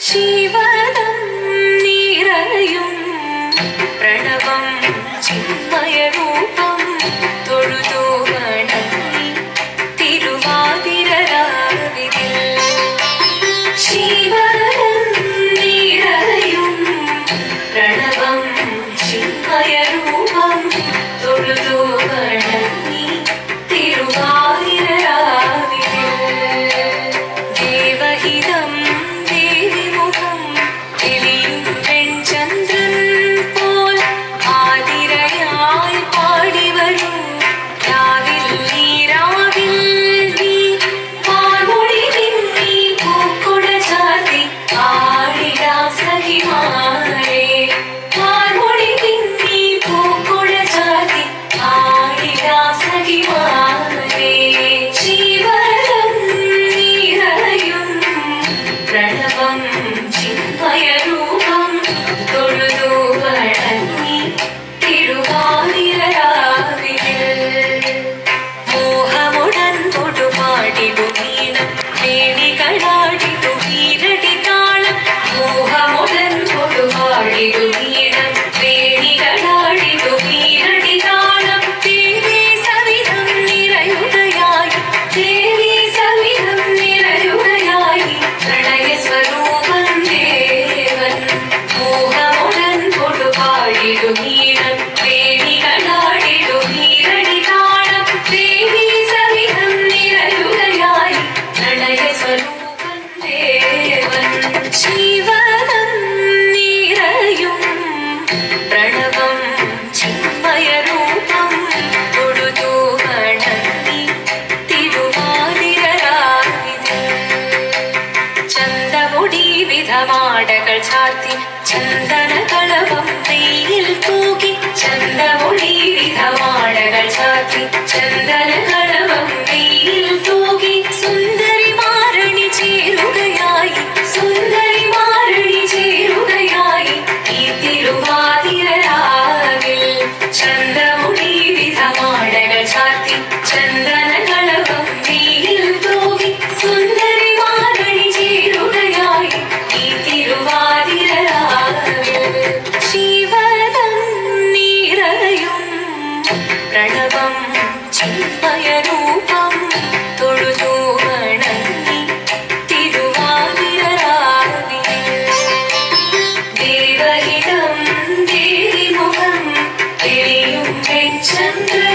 ശിവനം നിറയും പ്രണവം ചിന്മയ രൂപം തൊഴുതോ വണങ്ങി തിരുവാതിരരാവിതിൽ ശിവനം നിറയും പ്രണവം ചിന്മയ രൂപം തൊഴുതോ could be കൊടി വിധമാടകൾ ചാർത്തി ചന്ദന കളവം നെയ്യിൽ തൂകി ചന്ദമു രൂപം ചിന്മയ രൂപം തൊഴുതോ വണങ്ങി തിരുവാതിരാവിയിൽ ദേവഹിതം ദേവിമുഖം എളിയും വെച്ചന്ദ്ര